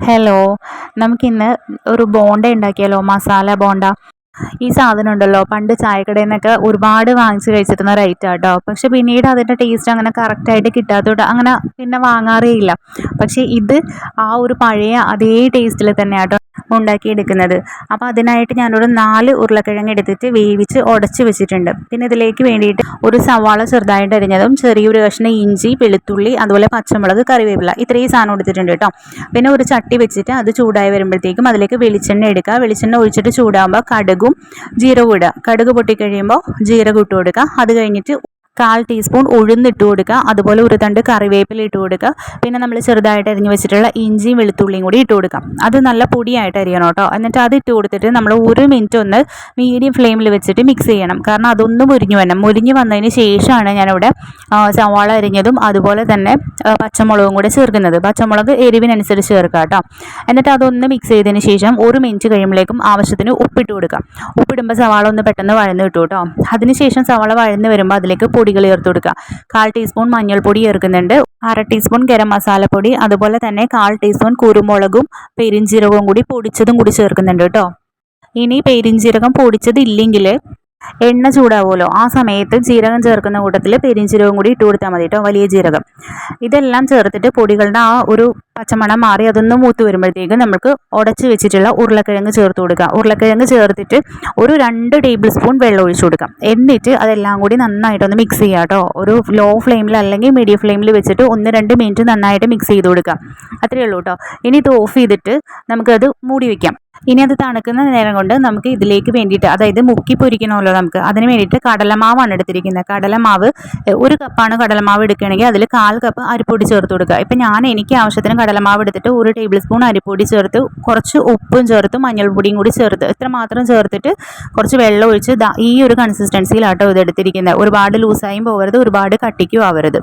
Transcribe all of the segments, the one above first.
Hello നമുക്കിന്ന് ഒരു ബോണ്ട ഉണ്ടാക്കിയാലോ? മസാല ബോണ്ട. ഈ സാധനം ഉണ്ടല്ലോ പണ്ട് ചായക്കടയിൽ നിന്നൊക്കെ ഒരുപാട് വാങ്ങിച്ച് കഴിച്ചിരുന്ന ഐറ്റം കേട്ടോ പക്ഷെ പിന്നീട് അതിന്റെ ടേസ്റ്റ് അങ്ങനെ കറക്റ്റായിട്ട് കിട്ടാത്തതുകൊണ്ട് അങ്ങനെ പിന്നെ വാങ്ങാറേ ഇല്ല. പക്ഷേ ഇത് ആ ഒരു പഴയ അതേ ടേസ്റ്റിൽ തന്നെ കേട്ടോ ഉണ്ടാക്കിയെടുക്കുന്നത്. അപ്പോൾ അതിനായിട്ട് ഞാനൊരു നാല് ഉരുളക്കിഴങ്ങ് എടുത്തിട്ട് വേവിച്ച് ഉടച്ച് വെച്ചിട്ടുണ്ട്. പിന്നെ ഇതിലേക്ക് വേണ്ടിയിട്ട് ഒരു സവാള ചെറുതായിട്ട് അരിഞ്ഞതും ചെറിയൊരു കഷ്ണം ഇഞ്ചി വെളുത്തുള്ളി അതുപോലെ പച്ചമുളക് കറിവേപ്പില ഇത്രയും സാധനം എടുത്തിട്ടുണ്ട് കേട്ടോ. പിന്നെ ഒരു ചട്ടി വെച്ചിട്ട് അത് ചൂടായി വരുമ്പോഴത്തേക്കും അതിലേക്ക് വെളിച്ചെണ്ണ എടുക്കുക. വെളിച്ചെണ്ണ ഒഴിച്ചിട്ട് ചൂടാകുമ്പോൾ കടുകും ജീരകവും ഇടുക. കടുക് പൊട്ടിക്കഴിയുമ്പോൾ ജീരകം ഇട്ട് കൊടുക്കുക. അത് കഴിഞ്ഞിട്ട് കാൽ ടീസ്പൂൺ ഉഴുന്നിട്ട് കൊടുക്കുക. അതുപോലെ ഒരു തണ്ട് കറിവേപ്പില ഇട്ട് കൊടുക്കുക. പിന്നെ നമ്മൾ ചെറുതായിട്ട് അരിഞ്ഞ് വെച്ചിട്ടുള്ള ഇഞ്ചിയും വെളുത്തുള്ളിയും കൂടി ഇട്ട് കൊടുക്കാം. അത് നല്ല പൊടിയായിട്ട് അരിയണം കേട്ടോ. എന്നിട്ട് അത് ഇട്ട് കൊടുത്തിട്ട് നമ്മൾ ഒരു മിനിറ്റ് ഒന്ന് മീഡിയം ഫ്ലെയിമിൽ വെച്ചിട്ട് മിക്സ് ചെയ്യണം. കാരണം അതൊന്നും മുരിഞ്ഞു വരണം. മുരിഞ്ഞു വന്നതിന് ശേഷമാണ് ഞാനിവിടെ സവാള അരിഞ്ഞതും അതുപോലെ തന്നെ പച്ചമുളകും കൂടെ ചേർക്കുന്നത്. പച്ചമുളക് എരിവിനനുസരിച്ച് ചേർക്കുക കേട്ടോ. എന്നിട്ട് അതൊന്ന് മിക്സ് ചെയ്തതിന് ശേഷം ഒരു മിനിറ്റ് കഴിയുമ്പോഴേക്കും ആവശ്യത്തിന് ഉപ്പിട്ട് കൊടുക്കാം. ഉപ്പിടുമ്പോൾ സവാള ഒന്ന് പെട്ടെന്ന് വഴന്ന് കിട്ടും കേട്ടോ. അതിനുശേഷം സവാള വഴന്ന് വരുമ്പോൾ അതിലേക്ക് പൊടികൾ ചേർത്ത് കൊടുക്കുക. കാൽ ടീസ്പൂൺ മഞ്ഞൾപ്പൊടി ചേർക്കുന്നുണ്ട്. അര ടീസ്പൂൺ ഗരം മസാലപ്പൊടി അതുപോലെ തന്നെ കാൽ ടീസ്പൂൺ കുരുമുളകും പെരിഞ്ചീരകവും കൂടി പൊടിച്ചതും കൂടി ചേർക്കുന്നുണ്ട് കേട്ടോ. ഇനി പെരിഞ്ചീരകം പൊടിച്ചതില്ലെങ്കിൽ എണ്ണ ചൂടാവുമല്ലോ. ആ സമയത്ത് ജീരകം ചേർക്കുന്ന കൂട്ടത്തിൽ പെരിഞ്ചീരകം കൂടി ഇട്ട് കൊടുത്താൽ മതി കേട്ടോ വലിയ ജീരകം. ഇതെല്ലാം ചേർത്തിട്ട് പൊടികളുടെ ആ ഒരു പച്ചമണം മാറി അതൊന്ന് മൂത്ത് വരുമ്പോഴത്തേക്ക് നമുക്ക് ഉടച്ച് വെച്ചിട്ടുള്ള ഉരുളക്കിഴങ്ങ് ചേർത്ത് കൊടുക്കുക ഉരുളക്കിഴങ്ങ് ചേർത്തിട്ട് ഒരു രണ്ട് ടേബിൾ സ്പൂൺ വെള്ളം ഒഴിച്ചു കൊടുക്കാം. എന്നിട്ട് അതെല്ലാം കൂടി നന്നായിട്ടൊന്ന് മിക്സ് ചെയ്യുക കേട്ടോ. ഒരു ലോ ഫ്ലെയിമിൽ അല്ലെങ്കിൽ മീഡിയം ഫ്ലെയിമിൽ വെച്ചിട്ട് ഒന്ന് രണ്ട് മിനിറ്റ് നന്നായിട്ട് മിക്സ് ചെയ്ത് കൊടുക്കുക അത്രയേ ഉള്ളൂ കേട്ടോ. ഇനി ഇത് ഓഫ് ചെയ്തിട്ട് നമുക്കത് മൂടി വയ്ക്കാം ഇനി അത് തണുക്കുന്ന നേരം കൊണ്ട് നമുക്ക് ഇതിലേക്ക് വേണ്ടിയിട്ട് അതായത് മുക്കി പൊരിക്കണമല്ലോ നമുക്ക്. അതിന് വേണ്ടിയിട്ട് കടലമാവാണ് എടുത്തിരിക്കുന്നത്. കടലമാവ് ഒരു കപ്പാണ് കടലമാവ് എടുക്കുകയാണെങ്കിൽ അതിൽ കാൽ കപ്പ് അരിപ്പൊടി ചേർത്ത് കൊടുക്കുക. ഇപ്പം ഞാൻ എനിക്ക് ആവശ്യത്തിന് കടലമാവ് എടുത്തിട്ട് ഒരു ടേബിൾ സ്പൂൺ അരിപ്പൊടി ചേർത്ത് കുറച്ച് ഉപ്പും ചേർത്ത് മഞ്ഞൾപ്പൊടിയും കൂടി ചേർത്ത് ഇത്ര മാത്രം ചേർത്തിട്ട് കുറച്ച് വെള്ളം ഒഴിച്ച് ഈ ഒരു കൺസിസ്റ്റൻസിയിലാട്ടോ ഇത് എടുത്തിരിക്കുന്നത്. ഒരുപാട് ലൂസായും പോകരുത് ഒരുപാട് കട്ടിക്കും ആവരുത്.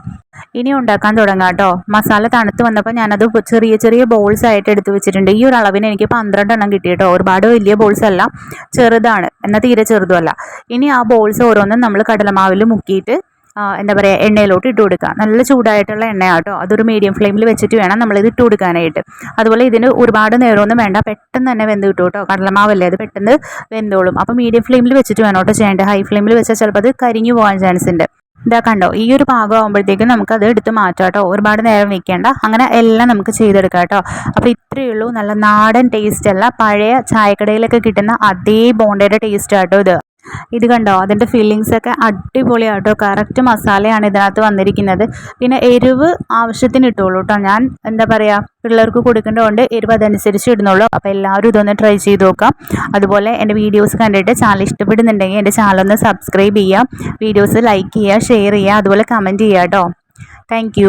ഇനി ഉണ്ടാക്കാൻ തുടങ്ങാം കേട്ടോ മസാല തണുത്ത് വന്നപ്പോൾ ഞാനത് ചെറിയ ചെറിയ ബോൾസ് ആയിട്ട് എടുത്തു വെച്ചിട്ടുണ്ട്. ഈ ഒരു അളവിന് എനിക്ക് പന്ത്രണ്ട് എണ്ണം കിട്ടി കേട്ടോ ഒരുപാട് വലിയ ബോൾസ് അല്ല ചെറുതാണ്. എന്നാൽ തീരെ ചെറുതുമല്ല ഇനി ആ ബോൾസ് ഓരോന്നും നമ്മൾ കടലമാവിൽ മുക്കിയിട്ട് എന്താ പറയുക എണ്ണയിലോട്ട് ഇട്ട് കൊടുക്കുക നല്ല ചൂടായിട്ടുള്ള എണ്ണയാട്ടോ അതൊരു മീഡിയം ഫ്ലെയിമിൽ വെച്ചിട്ട് വേണം നമ്മളിത് ഇട്ട് കൊടുക്കാനായിട്ട്. അതുപോലെ ഇതിന് ഒരുപാട് നേരമൊന്നും വേണ്ട. പെട്ടെന്ന് തന്നെ വെന്ത് കിട്ടും കേട്ടോ കടലമാവല്ലേ അത് പെട്ടെന്ന് വെന്തോളും. അപ്പോൾ മീഡിയം ഫ്ലെയിമിൽ വെച്ചിട്ട് വേണം കേട്ടോ ചെയ്യേണ്ടത്. ഹൈ ഫ്ലെയിമിൽ വെച്ചാൽ ചിലപ്പോൾ അത് കരിഞ്ഞു പോകാൻ ചാൻസ് ഉണ്ട്. ഇതാ കണ്ടോ ഈ ഒരു ഭാഗം ആകുമ്പോഴത്തേക്കും നമുക്കത് എടുത്ത് മാറ്റാം കേട്ടോ ഒരുപാട് നേരം വെക്കേണ്ട. അങ്ങനെ എല്ലാം നമുക്ക് ചെയ്തെടുക്കാം കേട്ടോ അപ്പോൾ ഇത്രയേ ഉള്ളൂ. നല്ല നാടൻ ടേസ്റ്റ് അല്ല. പഴയ ചായക്കടയിലൊക്കെ കിട്ടുന്ന അതേ ബോണ്ടയുടെ ടേസ്റ്റ് ആട്ടോ ഇത്. ഇത് കണ്ടോ? അതിന്റെ ഫില്ലിങ്സ് ഒക്കെ അടിപൊളിയാട്ടോ. കറക്റ്റ് മസാലയാണ് ഇതിനകത്ത് വന്നിരിക്കുന്നത്. പിന്നെ എരിവ് ആവശ്യത്തിന് ഇട്ടുള്ളൂ കേട്ടോ ഞാൻ എന്താ പറയുക പിള്ളേർക്ക് കൊടുക്കേണ്ടതുകൊണ്ട് എരിവ് അതനുസരിച്ച് ഇടുന്നുള്ളൂ. അപ്പോൾ എല്ലാവരും ഇതൊന്ന് ട്രൈ ചെയ്ത് നോക്കാം. അതുപോലെ എന്റെ വീഡിയോസ് കണ്ടിട്ട് ചാനൽ ഇഷ്ടപ്പെടുന്നുണ്ടെങ്കിൽ എന്റെ ചാനൽ ഒന്ന് സബ്സ്ക്രൈബ് ചെയ്യുക. വീഡിയോസ് ലൈക്ക് ചെയ്യുക ഷെയർ ചെയ്യുക അതുപോലെ കമന്റ് ചെയ്യുക കേട്ടോ താങ്ക്